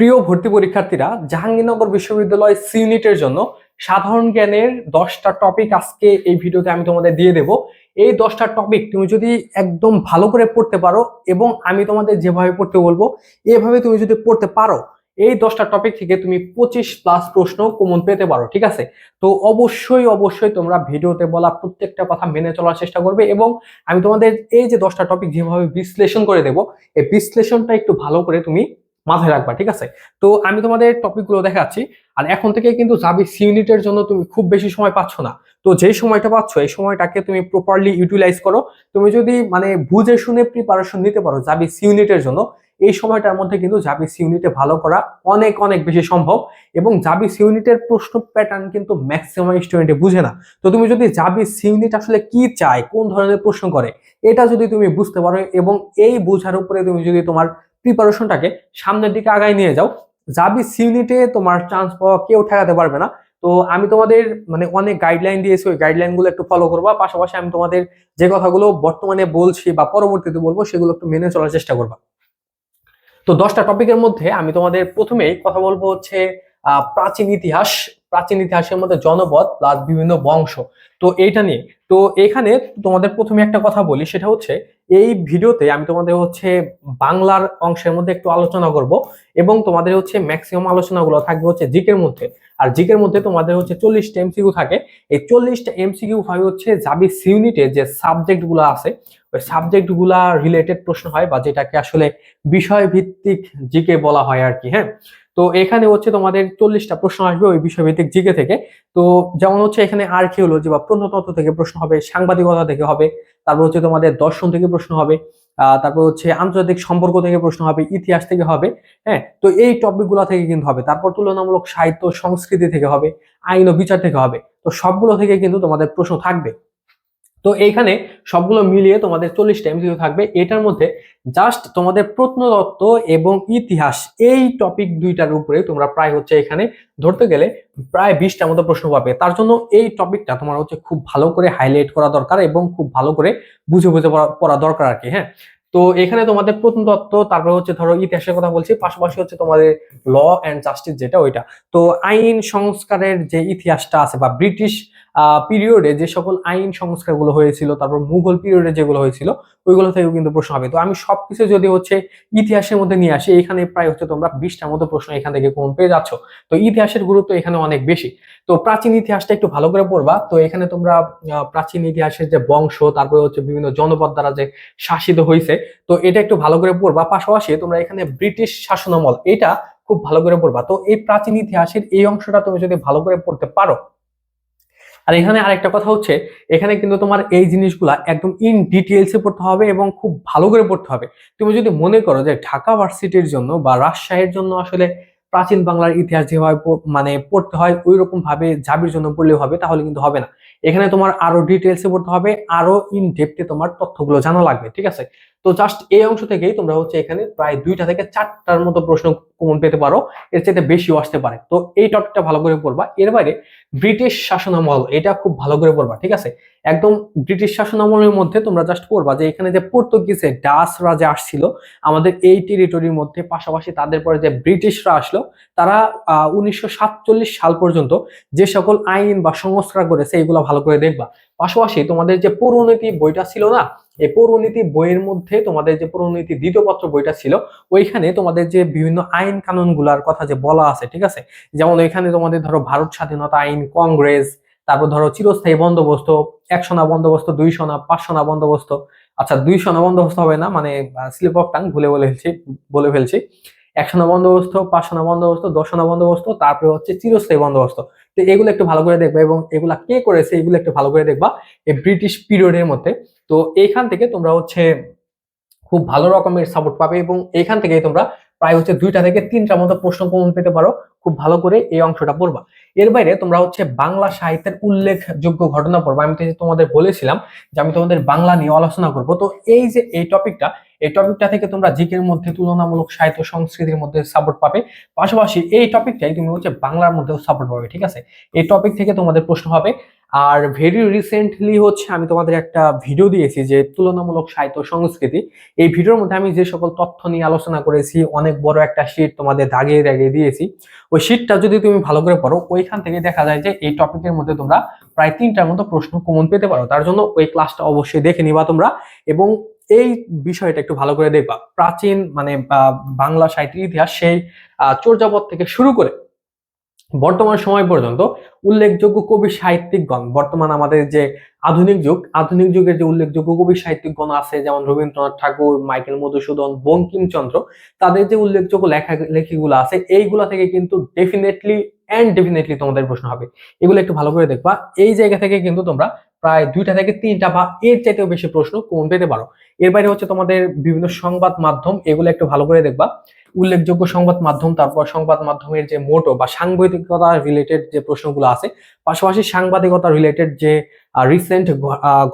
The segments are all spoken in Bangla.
প্রিয় ভর্তি পরীক্ষার্থীরা, জাহাঙ্গীরনগর বিশ্ববিদ্যালয় সি ইউনিটের জন্য সাধারণ জ্ঞানের দশটা টপিক আজকে এই ভিডিওতে আমি তোমাদের দিয়ে দেব। এই দশটা টপিক তুমি যদি একদম ভালো করে পড়তে পারো এবং আমি তোমাদের যেভাবে পড়তে বলব, এভাবে তুমি যদি পড়তে পারো, এই দশটা টপিক থেকে তুমি পঁচিশ প্লাস প্রশ্ন কমন পেতে পারো, ঠিক আছে? তো অবশ্যই অবশ্যই তোমরা ভিডিওতে বলা প্রত্যেকটা কথা মেনে চলার চেষ্টা করবে এবং আমি তোমাদের এই যে দশটা টপিক যেভাবে বিশ্লেষণ করে দেব, এই বিশ্লেষণটা একটু ভালো করে তুমি মাথায় রাখবা, ঠিক আছে? তো আমি তোমাদের টপিকগুলো দেখাচ্ছি, আর এখন থেকে কিন্তু যাবি সি ইউনিটের জন্য তুমি খুব বেশি সময় পাচ্ছ না। তো যেই সময়টা পাচ্ছ, এই সময়টাকে তুমি প্রপারলি ইউটিলাইজ করো। তুমি যদি মানে বুঝে শুনে প্রিপারেশন নিতে পারো যাবি সি ইউনিটের জন্য, এই সময়টার মধ্যে কিন্তু জাবি সি ইউনিটে ভালো করা অনেক অনেক বেশি সম্ভব। এবং জাবি সি ইউনিটের প্রশ্ন প্যাটার্ন কিন্তু ম্যাক্সিমাম স্টুডেন্টে বুঝে না। তো তুমি যদি জাবি সি ইউনিট আসলে কি চায়, কোন ধরনের প্রশ্ন করে, এটা যদি তুমি বুঝতে পারো এবং এই বোঝার উপরে তুমি যদি তোমার প্রিপারেশনটাকে সামনের দিকে আগায় নিয়ে যাও। যাবি সিউনিটে তোমার চান্স পাওয়া কেউ ঠেকাতে পারবে না। তো আমি তোমাদের মানে অনেক গাইডলাইন দিয়েছি, ওই গাইডলাইনগুলো একটু ফলো করবা। পাশাপাশি আমি তোমাদের যে কথাগুলো বর্তমানে বলছি বা পরবর্তীতে বলব, সেগুলো একটু মেনে চলার চেষ্টা করবা। তো দশটা টপিকের মধ্যে আমি তোমাদের প্রথমেই কথা বলব হচ্ছে প্রাচীন ইতিহাস। প্রাচীন ইতিহাসের মধ্যে জনপদ প্লাস বিভিন্ন বংশ। তো এইটা নিয়ে তো এখানে তোমাদের প্রথমে একটা কথা বলি, সেটা হচ্ছে এই ভিডিওতে আমি তোমাদের হচ্ছে বাংলার অংশের মধ্যে একটু আলোচনা করব এবং তোমাদের হচ্ছে ম্যাক্সিমাম আলোচনাগুলো থাকবে হচ্ছে জিকের মধ্যে। আর জিকের মধ্যে তোমাদের হচ্ছে চল্লিশটা এমসিকিউ থাকে। এই চল্লিশটা এমসিকিউ হয় হচ্ছে জাবি ইউনিটে যে সাবজেক্টগুলো আছে ওই সাবজেক্টগুলা রিলেটেড প্রশ্ন হয় বা যেটাকে আসলে বিষয় ভিত্তিক জিকে বলা হয় আর কি হ্যাঁ? তো এখানে হচ্ছে তোমাদের চল্লিশটা প্রশ্ন আসবে ওই বিষয়ভিত্তিক জিকে থেকে। তো যেমন হচ্ছে এখানে আর্কিওলজি বা প্রত্নতত্ত্ব থেকে প্রশ্ন হবে, সাংবাদিকতা থেকে হবে, তারপর হচ্ছে তোমাদের দর্শন থেকে প্রশ্ন হবে তারপর হচ্ছে আন্তর্জাতিক সম্পর্ক থেকে প্রশ্ন হবে, ইতিহাস থেকে হবে হ্যাঁ? তো এই টপিকগুলো থেকে কিন্তু হবে। তারপর তুলনামূলক সাহিত্য, সংস্কৃতি থেকে হবে, আইন ও বিচার থেকে হবে। তো সবগুলো থেকে কিন্তু তোমাদের প্রশ্ন থাকবে। তো এইখানে সবগুলো মিলিয়ে তোমাদের চল্লিশটা এমসিকিউ থাকবে। এটার মধ্যে জাস্ট তোমাদের প্রত্নতত্ত্ব এবং ইতিহাস, এই টপিক দুইটার উপরে তোমরা প্রায় হচ্ছে এখানে ধরতে গেলে প্রায় বিশটা মতো প্রশ্ন পাবে। তার জন্য এই টপিকটা তোমার হচ্ছে খুব ভালো করে হাইলাইট করা দরকার এবং খুব ভালো করে বুঝে বুঝে পড়া- দরকার আর কি হ্যাঁ? তো এখানে তোমাদের প্রত্নতত্ত্ব তারপরে হচ্ছে ধরো ইতিহাসের কথা বলছি, পাশাপাশি হচ্ছে তোমাদের ল অ্যান্ড জাস্টিস যেটা ওইটা। তো আইন সংস্কারের যে ইতিহাসটা আছে বা ব্রিটিশ পিরিয়ডে যে সকল আইন সংস্কারগুলো হয়েছিল, তারপর মুঘল পিরিয়ডে যেগুলো হয়েছিল, ওইগুলো থেকেও কিন্তু প্রশ্ন হবে। তো আমি সবকিছু যদি হচ্ছে ইতিহাসের মধ্যে নিয়ে আসি, এখানে প্রায় হচ্ছে তোমরা বিশটার মতো প্রশ্ন এখান থেকে কোন পেয়ে যাচ্ছ। তো ইতিহাসের গুরুত্ব এখানে অনেক বেশি। তো প্রাচীন ইতিহাসটা একটু ভালো করে পড়বা। তো এখানে তোমরা প্রাচীন ইতিহাসের যে বংশ, তারপরে হচ্ছে বিভিন্ন জনপদ দ্বারা যে শাসিত হয়েছে তো এটা একটু ভালো করে পড়বা। পাশাপাশি তোমরা এখানে ব্রিটিশ শাসনামল, এটা খুব ভালো করে পড়বা। তো এই প্রাচীন ইতিহাসের এই অংশটা তুমি যদি ভালো করে পড়তে পারো। আর এখানে আরেকটা কথা হচ্ছে, এখানে কিন্তু তোমার এই জিনিসগুলা একদম ইন ডিটেলসে পড়তে হবে এবং খুব ভালো করে পড়তে হবে। তুমি যদি মনে করো যে ঢাকা ভার্সিটির জন্য বা রাজশাহীর জন্য আসলে প্রাচীন বাংলার ইতিহাস যেভাবে মানে পড়তে হয় ওই রকম ভাবে জাবির জন্য পড়লেও হবে, তাহলে কিন্তু হবে না। এখানে তোমার আরও ডিটেলসে পড়তে হবে, আরও ইন ডেপথে তোমার তথ্যগুলো জানা লাগবে, ঠিক আছে? তো জাস্ট এই অংশ থেকেই তোমরা হচ্ছে এখানে প্রায় দুইটা থেকে চারটার মতো প্রশ্ন কমন পেতে পারো, এর চাইতে বেশিও আসতে পারে। তো এই টপিকটা ভালো করে পড়বা। এর বাইরে ব্রিটিশ শাসনামল, এটা খুব ভালো করে পড়বা, ঠিক আছে? একদম ব্রিটিশ শাসনামলের মধ্যে তোমরা জাস্ট পড়বা যে এখানে যে পর্তুগিজে ডাচরা যে আসছিল, আমাদের এই টেরিটরির মধ্যে, পাশাপাশি তাদের পরে যে ব্রিটিশরা আসলো, তারা উনিশশো সাতচল্লিশ সাল পর্যন্ত যে সকল আইন বা সংস্কার করেছে, এগুলো ভালো করে দেখবা। পাশাপাশি তোমাদের যে পৌরনীতি বইটা ছিল না, এই পৌরনীতি বইয়ের মধ্যে তোমাদের যে পৌরনীতি দ্বিতীয় পত্র বইটা ছিল, ওইখানে তোমাদের যে বিভিন্ন আইন কানুনগুলার কথা যে বলা আছে, ঠিক আছে? যেমন ওইখানে তোমাদের ধরো ভারত স্বাধীনতা আইন, কংগ্রেস, তারপর ধরো চিরস্থায়ী বন্দোবস্ত এক সোনা বন্দোবস্ত দুই সোনা পাঁচ সোনা বন্দোবস্ত। আচ্ছা দুই সোনা বন্দোবস্ত হবে না মানে স্লিপ অফ টাং ভুলে বলে ফেলছি বলে ফেলছি। এক সোনা বন্দোবস্ত পাঁচ সোনা বন্দোবস্ত দশ সোনা বন্দোবস্ত, তারপরে হচ্ছে চিরস্থায়ী বন্দোবস্ত। তো এগুলো একটু ভালো করে দেখবা এবং এগুলা কে করেছে এগুলো একটু ভালো করে দেখবা এই ব্রিটিশ পিরিয়ডের মধ্যে। তো এইখান থেকে তোমরা হচ্ছে খুব ভালো রকমের সাপোর্ট পাবে এবং এখান থেকে তোমরা প্রায় হচ্ছে দুইটা থেকে তিনটা মতো প্রশ্ন কমন পেতে পারো। খুব ভালো করে এই অংশটা পড়বা। এর বাইরে তোমরা হচ্ছে বাংলা সাহিত্যের উল্লেখযোগ্য ঘটনা পড়বা। আমি তো তোমাদের বলেছিলাম যে আমি তোমাদের বাংলা নিয়ে আলোচনা করব। তো এই যে এই টপিকটা এই টপিকটা থেকে তোমরা জিকের মধ্যে তুলনামূলক সাহিত্য সংস্কৃতির মধ্যে সাপোর্ট পাবে। পাশাপাশি এই টপিকটাই তুমি হচ্ছে বাংলার মধ্যেও সাপোর্ট পাবে, ঠিক আছে? এই টপিক থেকে তোমাদের প্রশ্ন হবে, আর ভেরি রিসেন্টলি হচ্ছে আমি তোমাদের একটা ভিডিও দিয়েছি যে তুলনামূলক সাহিত্য সংস্কৃতি। এই ভিডিওর মধ্যে আমি যে সকল তথ্য নিয়ে আলোচনা করেছি, অনেক বড় একটা শীট তোমাদের দাগিয়ে দাগিয়ে দিয়েছি। ওই শীটটা যদি তুমি ভালো করে পড়ো, ওইখান থেকে দেখা যায় যে এই টপিকের মধ্যে তোমরা প্রায় তিনটার মতো প্রশ্ন কমন পেতে পারো। তার জন্য ওই ক্লাসটা অবশ্যই দেখে নিবা তোমরা এবং এই বিষয়টা একটু ভালো করে দেখবা। প্রাচীন মানে বাংলা সাহিত্যের ইতিহাস সেই চর্যাপদ থেকে শুরু করে বর্তমান সময় পর্যন্ত উল্লেখযোগ্য কবি সাহিত্যিকগণ, বর্তমান আমাদের যে আধুনিক যুগ, আধুনিক যুগের যে উল্লেখযোগ্য কবি সাহিত্যিকগণ আছে, যেমন রবীন্দ্রনাথ ঠাকুর, মাইকেল মধুসূদন, বঙ্কিমচন্দ্র, তাদের যে উল্লেখযোগ্য লেখা, লেখিগুলো আছে, এইগুলা থেকে কিন্তু ডেফিনেটলি অ্যান্ড ডেফিনেটলি তোমাদের প্রশ্ন হবে। এগুলো একটু ভালো করে দেখবা। এই জায়গা থেকে কিন্তু তোমরা প্রায় দুইটা থেকে তিনটা বা এর চাইতেও বেশি প্রশ্ন কমন পেতে পারো। এর বাইরে হচ্ছে তোমাদের বিভিন্ন সংবাদ মাধ্যম, এগুলো একটু ভালো করে দেখবা। উল্লেখযোগ্য সংবাদ মাধ্যম, তারপর সংবাদ মাধ্যমের যে মোটো বা সাংবাদিকতা রিলেটেড যে প্রশ্নগুলো আছে, পাশাপাশি সাংবাদিকতা রিলেটেড যে রিসেন্ট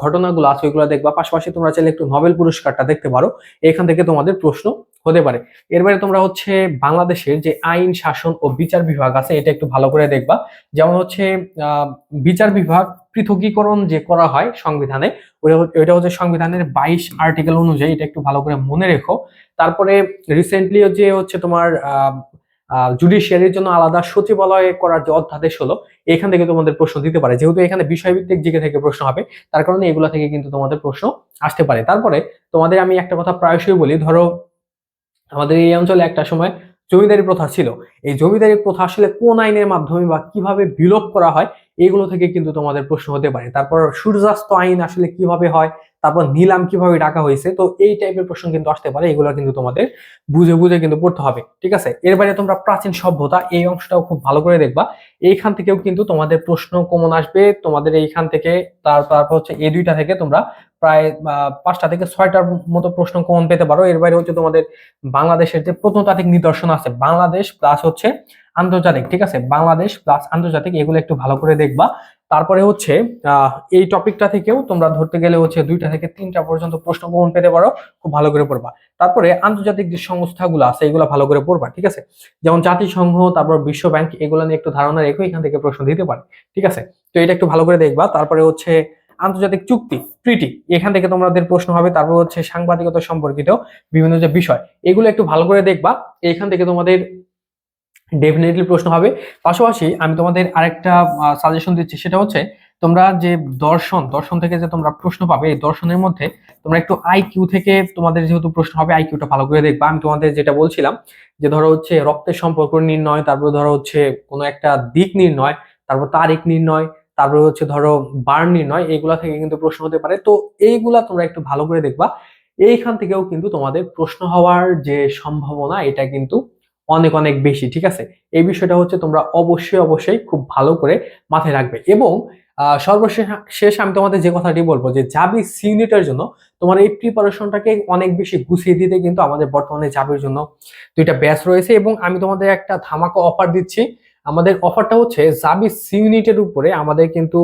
ঘটনাগুলো আছে, ওইগুলো দেখবা। পাশাপাশি তোমরা চাইলে একটু নোবেল পুরস্কারটা দেখতে পারো। এখান থেকে তোমাদের প্রশ্ন হতে পারে। এর বাইরে তোমরা হচ্ছে বাংলাদেশের যে আইন, শাসন ও বিচার বিভাগ আছে, এটা একটু ভালো করে দেখবা। যেমন হচ্ছে বিচার বিভাগ পৃথকীকরণ যে করা হয় সংবিধানে ওইটা হচ্ছে সংবিধানের বাইশ আর্টিকেল অনুযায়ী, এটা একটু ভালো করে মনে রেখো। তারপরে রিসেন্টলি যে হচ্ছে তোমার জুডিশিয়ারির জন্য আলাদা সচিবালয় করার যে অধ্যাদেশ হলো, এখান থেকে তোমাদের প্রশ্ন দিতে পারে। যেহেতু এখানে বিষয়ভিত্তিক জিকে থেকে প্রশ্ন হবে, তার কারণে এগুলো থেকে কিন্তু তোমাদের প্রশ্ন আসতে পারে। তারপরে তোমাদের আমি একটা কথা প্রায়শই বলি, ধরো, আমাদের এই অঞ্চলে একটা সময় জমিদারি প্রথা ছিল। এই জমিদারি প্রথা আসলে কোন আইনের মাধ্যমে বা কীভাবে বিলোপ করা হয়, এগুলো থেকে কিন্তু তোমাদের প্রশ্ন হতে পারে। তারপর সূর্যাস্ত আইন আসলে কীভাবে হয়, তারপর নিলাম কীভাবে ডাকা হয়েছে, তো এই টাইপের প্রশ্ন কিন্তু আসতে পারে, এগুলো কিন্তু তোমাদের বুঝে বুঝে কিন্তু পড়তে হবে, ঠিক আছে? এর বাইরে তোমরা প্রাচীন সভ্যতা, এই অংশটাও খুব ভালো করে দেখবা। এইখান থেকেও কিন্তু তোমাদের প্রশ্ন কমন আসবে, তোমাদের এইখান থেকে তারপর হচ্ছে এই দুইটা থেকে তোমরা প্রায় পাঁচটা থেকে ছয়টার মতো প্রশ্ন কমন পেতে পারো। এর বাইরে হচ্ছে তোমাদের বাংলাদেশের যে প্রত্নতাত্ত্বিক নিদর্শন আছে, বাংলাদেশ প্লাস হচ্ছে আন্তর্জাতিক, ঠিক আছে? বাংলাদেশ প্লাস আন্তর্জাতিক, এগুলো একটু ভালো করে দেখবা। তারপরে হচ্ছে এই টপিকটা থেকেও তোমরা ধরতে গেলে হচ্ছে দুইটা থেকে তিনটা পর্যন্ত প্রশ্ন কমন পেতে পারো, খুব ভালো করে পড়বা। তারপরে আন্তর্জাতিক যে সংস্থাগুলো আছে, এগুলো ভালো করে পড়বা, ঠিক আছে? যেমন জাতিসংঘ, তারপর বিশ্ব ব্যাংক, এগুলো নিয়ে একটু ধারণা রেখো, এখান থেকে প্রশ্ন দিতে পারে, ঠিক আছে? তো এটা একটু ভালো করে দেখবা। তারপরে হচ্ছে আন্তর্জাতিক চুক্তি ট্রিটি এখান থেকে তোমাদের প্রশ্ন হবে, তারপর হচ্ছে সাংবাদিকতা সম্পর্কিত বিভিন্ন যে বিষয়, এগুলো একটু ভালো করে দেখবা, এখান থেকে তোমাদের ডেফিনেটলি প্রশ্ন হবে। পাশাপাশি আমি তোমাদের আরেকটা সাজেশন দিচ্ছি, সেটা হচ্ছে তোমরা যে দর্শন দর্শন থেকে যে তোমরা প্রশ্ন পাবে, এই দর্শনের মধ্যে তোমরা একটু আইকিউ থেকে তোমাদের যেহেতু প্রশ্ন হবে আইকিউটা ভালো করে দেখবা। আমি তোমাদের যেটা বলছিলাম, যে ধরো হচ্ছে রক্তের সম্পর্ক নির্ণয়, তারপর ধরো হচ্ছে কোনো একটা দিক নির্ণয়, তারপর তারিখ নির্ণয় তারপরে হচ্ছে ধরো বার নির্ণয় এইগুলা থেকে কিন্তু প্রশ্ন হতে পারে। তো এইগুলা তোমরা একটু ভালো করে দেখবা। এইখান থেকেও কিন্তু তোমাদের প্রশ্ন হওয়ার যে সম্ভাবনা, এটা কিন্তু অনেক অনেক বেশি, ঠিক আছে? এই বিষয়টা হচ্ছে তোমরা অবশ্যই অবশ্যই খুব ভালো করে মাথায় রাখবে। এবং সর্বশেষ, শেষ আমি তোমাদের যে কথাটি বলব যে জাবি সিউনিটের জন্য তোমার এই প্রিপারেশনটাকে অনেক বেশি গুছিয়ে দিতে কিন্তু আমাদের বর্তমানে জাবির জন্য দুইটা ব্যাচ রয়েছে। এবং আমি তোমাদের একটা ধামাকা অফার দিচ্ছি। আমাদের অফারটা হচ্ছে জাবি ইউনিটের উপরে আমাদের কিন্তু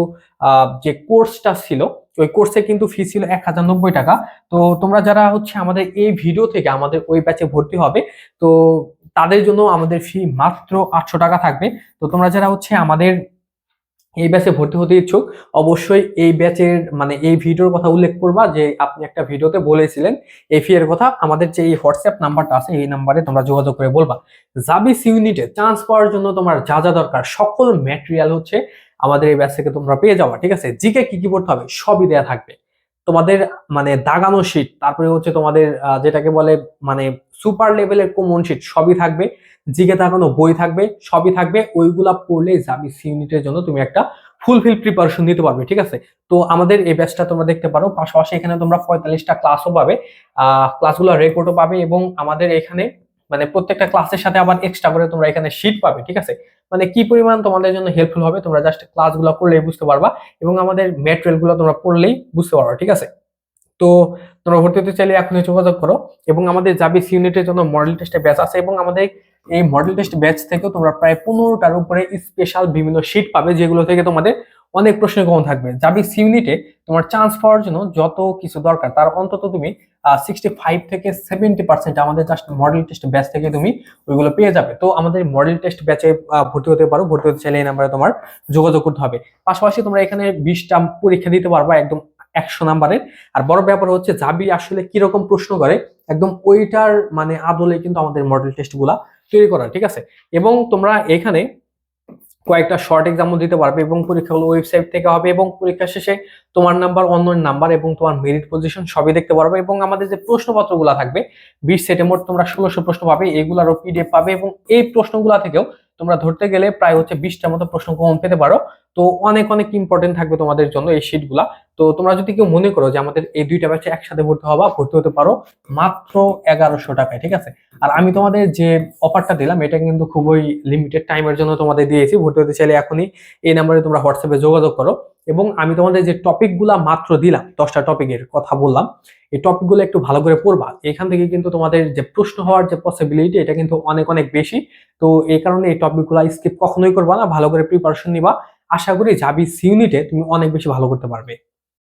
যে কোর্সটা ছিল, ওই কোর্সে কিন্তু ফি ছিল এক হাজার নব্বই টাকা। তো তোমরা যারা হচ্ছে আমাদের এই ভিডিও থেকে আমাদের ওই ব্যাচে ভর্তি হবে, তো তাদের জন্য আমাদের ফি মাত্র আটশো টাকা থাকবে। তো তোমরা যারা হচ্ছে আমাদের এই ব্যাচে ভর্তি হতে ইচ্ছুক, অবশ্যই এই ব্যাচের মানে এই ভিডিওর কথা উল্লেখ করবা যে আপনি একটা ভিডিওতে বলেছিলেন, এই ফি এর কথা। আমাদের যে এই হোয়াটসঅ্যাপ নাম্বারটা আছে, এই নাম্বারে তোমরা যোগাযোগ করে বলবা। জাবিস ইউনিটে চান্স পাওয়ার জন্য তোমার যা যা দরকার, সকল ম্যাটেরিয়াল হচ্ছে আমাদের এই ব্যাচ থেকে তোমরা পেয়ে যাওয়া ঠিক আছে? জিকে কি কি পড়তে হবে, সবই দেয়া থাকবে। তোমাদের মানে দাগানো শীট তারপরে হচ্ছে তোমাদের যেটাকে বলে মানে সুপার লেভেলের কোমন শিট সবই থাকবে। জিকে থাকানো বই থাকবে, সবই থাকবে, ওইগুলা পড়লে যাবি সি ইউনিটের জন্য তুমি একটা ফুলফিল প্রিপারেশন দিতে পারবে, ঠিক আছে? তো আমাদের এই ব্যাচটা তোমরা দেখতে পারো, পাশাপাশি এখানে তোমরা পঁয়তাল্লিশটা ক্লাসও পাবে ক্লাসগুলো রেকর্ডও পাবে এবং আমাদের এখানে মানে প্রত্যেকটা ক্লাসের সাথে আবার এক্সট্রা করে তোমরা এখানে শিট পাবে, ঠিক আছে? মানে কি পরিমাণ তোমাদের জন্য হেল্পফুল হবে তোমরা জাস্ট ক্লাসগুলো করলেই বুঝতে পারবা এবং আমাদের ম্যাটেরিয়ালগুলো তোমরা পড়লেই বুঝতে পারবা, ঠিক আছে? তো তোমরা ভর্তি হতে চাইলে এখনই যোগাযোগ করো এবং আমাদের জাবিস ইউনিটের জন্য মডেল টেস্টে ব্যাচ আছে এবং আমাদের এই মডেল টেস্ট ব্যাচ থেকেও তোমরা প্রায় পনেরোটার উপরে স্পেশাল বিভিন্ন শিট পাবে, যেগুলো থেকে তোমাদের অনেক প্রশ্ন কমন থাকবে। যাবি ইউনিটে তোমার চান্স পাওয়ার জন্য যত কিছু দরকার, তার অন্তত তুমি সিক্সটি ফাইভ থেকে সেভেন্টি পার্সেন্ট আমাদের জাস্ট মডেল টেস্ট ব্যাচ থেকে তুমি ওইগুলো পেয়ে যাবে। তো আমাদের মডেল টেস্ট ব্যাচে ভর্তি হতে পারো, ভর্তি হতে চাইলে এই নাম্বারে তোমার যোগাযোগ করতে হবে। পাশাপাশি তোমরা এখানে বিশটা পরীক্ষা দিতে পারবা একদম একশো নাম্বারের আর বড় ব্যাপার হচ্ছে, যাবি আসলে কীরকম প্রশ্ন করে, একদম ওইটার মানে আদলে কিন্তু আমাদের মডেল টেস্টগুলা তৈরি করা, ঠিক আছে? এবং তোমরা এখানে কয়েকটা শর্ট এক্সামও দিতে পারবে এবং পরীক্ষাগুলো ওয়েবসাইট থেকে হবে এবং পরীক্ষা শেষে তোমার নাম্বার অন্য নাম্বার এবং তোমার মেরিট পজিশন সবই দেখতে পারবে এবং আমাদের যে প্রশ্নপত্রগুলো থাকবে, বিশ সেটে মোট তোমরা ষোলোশো প্রশ্ন পাবে, এগুলারও পিডিএফ পাবে এবং এই প্রশ্নগুলো থেকেও তোমরা ধরতে গেলে প্রায় হচ্ছে বিশটার মতো প্রশ্ন কমন পেতে পারো। তো অনেক অনেক ইম্পর্টেন্ট থাকবে তোমাদের জন্য এই শিটগুলা তো তোমরা যদি কেউ মনে করো যে আমাদের এই দুইটা ব্যাচে একসাথে ভর্তি হবা ভর্তি হতে পারো, মাত্র এগারোশো টাকায়, ঠিক আছে? আর আমি তোমাদের যে অফারটা দিলাম, এটা কিন্তু খুবই লিমিটেড টাইমের জন্য তোমাদের দিয়েছি। ভর্তি হতে চাইলে এখনই এই নাম্বারে তোমরা হোয়াটসঅ্যাপে যোগাযোগ করো। এবং আমি তোমাদের যে টপিকগুলা মাত্র দিলাম, দশটা টপিকের কথা বললাম, এই টপিকগুলো একটু ভালো করে পড়বা। এখান থেকে কিন্তু তোমাদের যে প্রশ্ন হওয়ার যে পসিবিলিটি এটা কিন্তু অনেক অনেক বেশি। তো এই কারণে এই টপিকগুলো স্কিপ কখনোই করবা না, ভালো করে প্রিপারেশন নিবা। আশা করি যাবি ইউনিটে তুমি অনেক বেশি ভালো করতে পারবে।